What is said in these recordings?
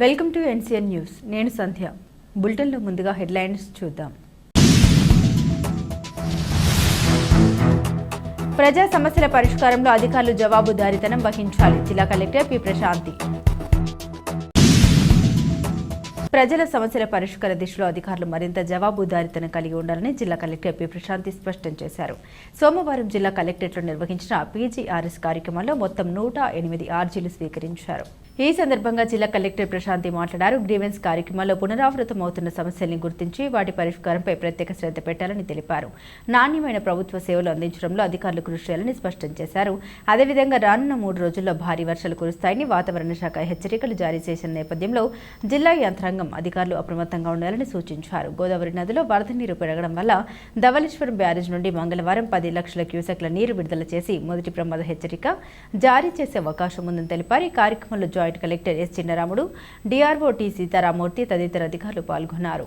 Welcome to NCN news. నేను సంధ్య. బులెటిన్లో ముందుగా హెడ్లైన్స్ చూద్దాం. ప్రజా సమస్యల పరిష్కారంలో అధికారులు జవాబుదారీతనం వహించాలి. జిల్లా కలెక్టర్ పి. ప్రశాంతి. ప్రజల సమస్యల పరిష్కార దిశలో అధికారులు మరింత జవాబుదారితనం కలిగి ఉండాలని జిల్లా కలెక్టర్ పి. ప్రశాంతి స్పష్టం చేశారు. సోమవారం జిల్లా కలెక్టరేట్లో నిర్వహించిన పీజీఆర్ఎస్ కార్యక్రమంలో మొత్తం నూట ఎనిమిది ఆర్జీలు స్వీకరించారు. ఈ సందర్భంగా జిల్లా కలెక్టర్ ప్రశాంతి మాట్లాడారు. గ్రీవెన్స్ కార్యక్రమంలో పునరావృతమవుతున్న సమస్యల్ని గుర్తించి వాటి పరిష్కారంపై ప్రత్యేక శ్రద్ధ పెట్టాలని తెలిపారు. నాణ్యమైన ప్రభుత్వ సేవలు అందించడంలో అధికారులు కృషి చేయాలని స్పష్టం చేశారు. అదేవిధంగా రానున్న మూడు రోజుల్లో భారీ వర్షాలు కురుస్తాయని వాతావరణ శాఖ హెచ్చరికలు జారీ చేసిన నేపథ్యంలో జిల్లా యంత్రాంగం అధికారులు అప్రమత్తంగా ఉండాలని సూచించారు. గోదావరి నదిలో వరద నీరు పెరగడం వల్ల ధవళేశ్వరం బ్యారేజ్ నుండి మంగళవారం పది లక్షల క్యూసెక్ల నీరు విడుదల చేసి మొదటి ప్రమాద హెచ్చరిక జారీ చేసే అవకాశం ఉందని తెలిపారు. ఈ కార్యక్రమంలో joint collector S Chinnaramudu DRO T Seetharamamurthy తదితర అధికారులు పాల్గొన్నారు.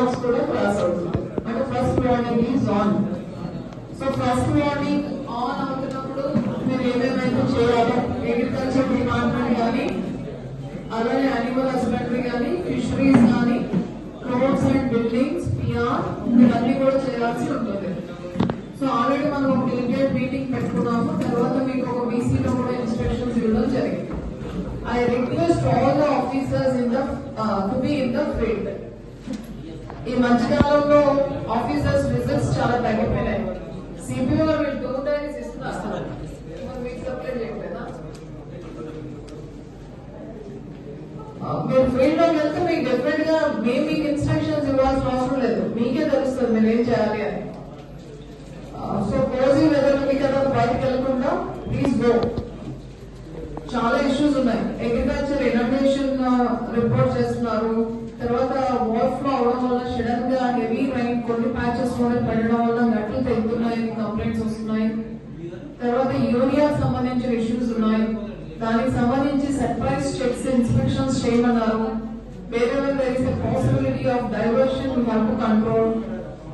నుంచి కూడా క్రాస్ అవుతుంది. అంటే first warning is on so first warning on అవుతున్నప్పుడు మీరు ఏమేమైతే చేయాలో? అగ్రికల్చర్ డిపార్ట్మెంట్ కానీ అలానే అనిమల్ హస్బెండరీ కానీ ఫిషరీస్ కానీ రోడ్స్ అండ్ బిల్డింగ్స్ పిఆర్ ఇవన్నీ కూడా చేయాల్సి ఉంటుంది. సో ఆల్రెడీ మనం ఒక డీటెయిల్ మీటింగ్ పెట్టుకున్నాము. తర్వాత మీకు ఒక బీసీలో కూడా ఇన్స్ట్రక్షన్స్ ఇవ్వడం జరిగింది. I request all the officers in the to be in the field. ఈ మధ్యకాలంలో ఆఫీసర్స్ రిజల్ట్స్ చాలా తగ్గిపోయినాయి. సిపిఓ వీళ్ళు టూ టైమ్స్ ఇస్తున్నారు మీకు సప్లై చేయట్లేదా మీరు ఫీల్డ్లోకి వెళ్తే మీకు డెఫినెట్గా మేము మీకు ఇన్స్ట్రక్షన్స్ ఇవ్వాల్సిన అవసరం లేదు. మీకే తెలుస్తుంది మీరు ఏం చేయాలి అని. ఇన్స్పెక్షన్స్ చేయమన్నారు వేరే there is possibility of diversion we to control